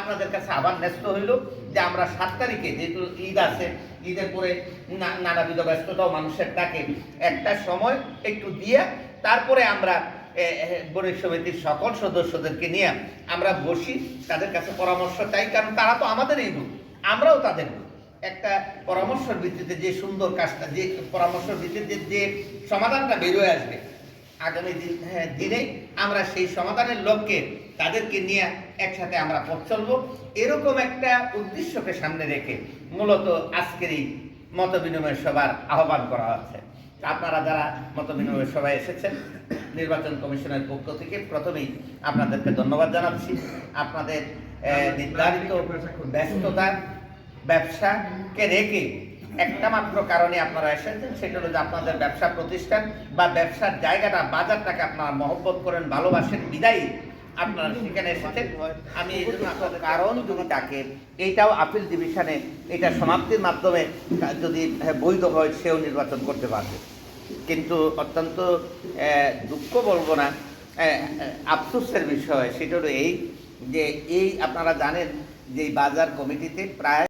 আপনাদের কাছে আবার ন্যস্ত হইল যে আমরা সাত তারিখে যেহেতু ঈদ আছে, ঈদের পরে নানাবিধ ব্যস্ততাও মানুষের ডাকে একটা সময় একটু দিয়ে তারপরে আমরা বণিক সমিতির সকল সদস্যদেরকে নিয়ে আমরা বসি, তাদের কাছে পরামর্শ চাই, কারণ তারা তো আমাদেরই লোক, আমরাও তাদের একটা পরামর্শের ভিত্তিতে যে সুন্দর কাজটা, যে পরামর্শের ভিত্তিতে যে সমাধানটা বেরোয় আসবে আগামী দিন হ্যাঁ, দিনে আমরা সেই সমাধানের লক্ষ্যে তাদেরকে নিয়ে একসাথে আমরা পথ চলবো। এরকম একটা উদ্দেশ্যকে সামনে রেখে মূলত আজকের এই মত বিনিময় সভার আহ্বান করা হচ্ছে। আপনারা যারা মত বিনিময় সভায় এসেছেন নির্বাচন কমিশনের পক্ষ থেকে প্রথমেই আপনাদেরকে ধন্যবাদ জানাচ্ছি। আপনাদের নির্ধারিত ব্যস্ততা ব্যবসাকে রেখে একটা মাত্র কারণে আপনারা এসেছেন, সেটা হলো যে আপনাদের ব্যবসা প্রতিষ্ঠান বা ব্যবসার জায়গাটা, বাজারটাকে আপনারা মহব্বত করেন, ভালোবাসেন, বিদায়ী আপনারা সেখানে এসেছেন। আমি কারণ যদি তাকে এইটাও আপিল ডিভিশনে এটা সমাপ্তির মাধ্যমে যদি বৈধ হয়, সেও নির্বাচন করতে পারবে। কিন্তু অত্যন্ত দুঃখ বলব না আফসোসের বিষয়, সেটা হলো এই যে, এই আপনারা জানেন যে বাজার কমিটিতে প্রায়